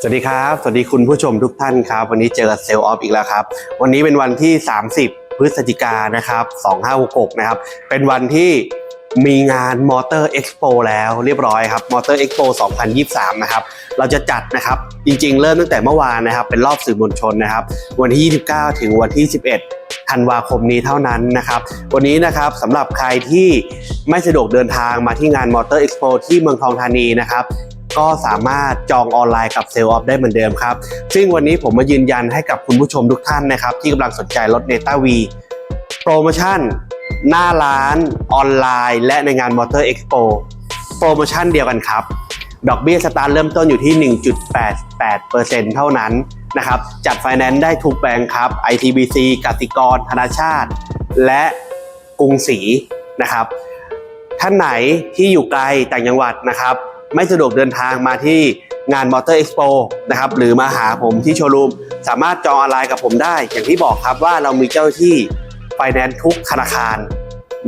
สวัสดีครับ สวัสดีคุณผู้ชมทุกท่านครับ วันนี้เจอกับเซลล์ออฟอีกแล้วครับ วันนี้เป็นวันที่ 30 พฤศจิกานนะครับ 2566 นะครับ เป็นวันที่มีงานมอเตอร์เอ็กซ์โปแล้วเรียบร้อยครับมอเตอร์เอ็กซ์โป2023 นะครับ เราจะจัดนะครับ จริงๆ เริ่มตั้งแต่เมื่อวานนะครับ เป็นรอบสื่อมวลชนนะครับ วันที่ 29 ถึงวันที่ 11ธันวาคมนี้เท่านั้นนะครับ วันนี้นะครับสำหรับใครที่ไม่สะดวกเดินทางมาที่งานมอเตอร์เอ็กซ์โปที่เมืองทองธานีนะครับ ก็สามารถจองออนไลน์กับเซลล์ออฟได้เหมือนเดิมครับ ซึ่งวันนี้ผมมายืนยันให้กับคุณผู้ชมทุกท่านนะครับ ที่กำลังสนใจรถเนต้าวีโปรโมชั่น หน้าร้านออนไลน์ และในงานมอเตอร์เอ็กซ์โปโปรโมชั่นเดียวกันครับ ดอกเบี้ยสตาร์ทเริ่มต้นอยู่ที่ 1.88%เท่านั้นนะครับ จัดไฟแนนซ์ได้ทุกแบงค์ครับ ITBC กสิกร ธนาชาติ และกรุงศรีนะครับ ท่านไหนที่อยู่ไกลต่างจังหวัดนะครับ ไม่สะดวกเดินทางมาที่งานมอเตอร์เอ็กซ์โปนะครับหรือมาหาผมที่โชว์รูม สามารถจองออนไลน์กับผมได้ อย่างที่บอกครับว่าเรามีเจ้าที่ไฟแนนซ์ทุกธนาคาร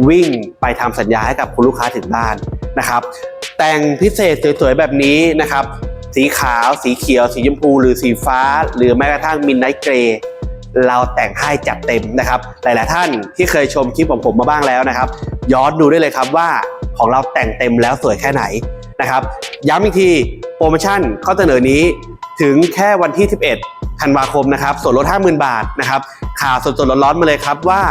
วิ่งไปทำสัญญาให้กับคุณลูกค้าถึงบ้านนะครับ แต่งพิเศษสวยๆแบบนี้นะครับ สีขาว สีเขียว สีชมพู หรือสีฟ้า หรือแม้กระทั่งมินไนท์เกรย์เราแต่งให้จัดเต็มนะครับ หลายๆท่านที่เคยชมคลิปของผมมาบ้างแล้วนะครับ ย้อนดูได้เลยครับว่าของเราแต่งเต็มแล้วสวยแค่ไหน นะครับ ย้ำอีกทีโปรโมชั่นข้อเสนอนี้ถึงแค่วันที่ 11ธันวาคมนะครับ ส่วนลด 50,000 บาทนะครับข่าวสดๆร้อนๆมาเลยครับว่า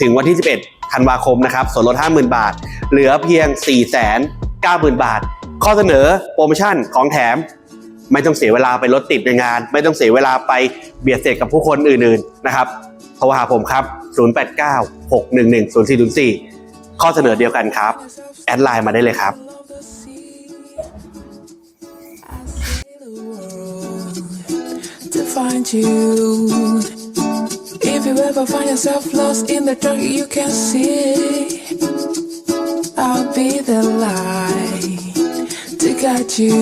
ถึงวันที่ 11ธันวาคมนะครับ ส่วนลด 50,000 บาท เหลือเพียง 490,000 บาท ข้อเสนอโปรโมชั่นของแถม ไม่ต้องเสียเวลาไปรถติดในงาน ไม่ต้องเสียเวลาไปเบียดเสียดกับผู้คนอื่นๆนะครับโทรหาผมครับ 089-611-0404 ข้อเสนอเดียวกันครับ แอดไลน์มาได้เลยครับ find you. If you ever find yourself lost in the dark, you can see. I'll be the light to guide you.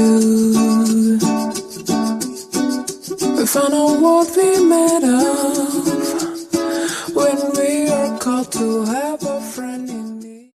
We found out what we made of when we are called to have.